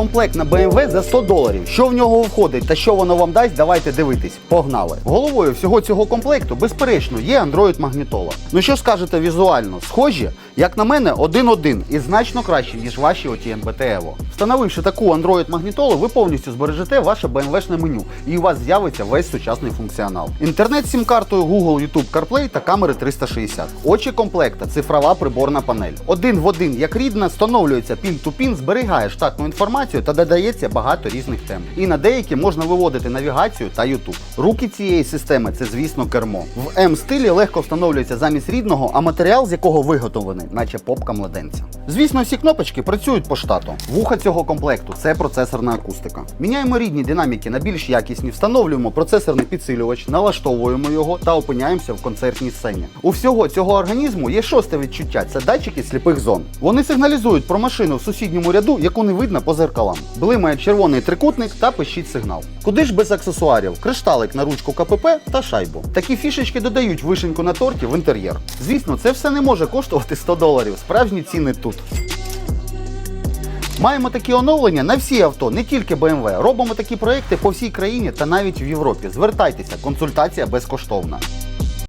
комплект на BMW за 100 доларів. Що в нього входить та що воно вам дасть, давайте дивитись. Погнали. Головою всього цього комплекту, безперечно, є Android магнітола. Ну що скажете візуально? Схожі? Як на мене, один-один і значно краще, ніж ваші OTN BT Evo. Встановивши таку Android магнітолу, ви повністю збережете ваше BMW-шне меню, і у вас з'явиться весь сучасний функціонал. Інтернет з сім-картою Google, YouTube CarPlay та камери 360. Очі комплекта, цифрова приборна панель. Один в один, як рідна, встановлюється пін-ту-пін, зберігає штатну інформацію та додається багато різних тем. І на деякі можна виводити навігацію та YouTube. Руки цієї системи це, звісно, кермо. В М-стилі легко встановлюється замість рідного, а матеріал, з якого виготовлений, наче попка младенця. Звісно, всі кнопочки працюють по штату. Вуха цього комплекту це процесорна акустика. Міняємо рідні динаміки на більш якісні, встановлюємо процесорний підсилювач, налаштовуємо його та опиняємося в концертній сцені. У всього цього організму є шосте відчуття це датчики сліпих зон. Вони сигналізують про машину в сусідньому ряду, яку не видно по зеркалам. Блимає червоний трикутник та пищить сигнал. Куди ж без аксесуарів? Кришталик на ручку КПП та шайбу. Такі фішечки додають вишеньку на торті в інтер'єр. Звісно, це все не може коштувати 100 доларів. Справжні ціни тут. Маємо такі оновлення на всі авто, не тільки BMW. Робимо такі проекти по всій країні та навіть в Європі. Звертайтеся, консультація безкоштовна.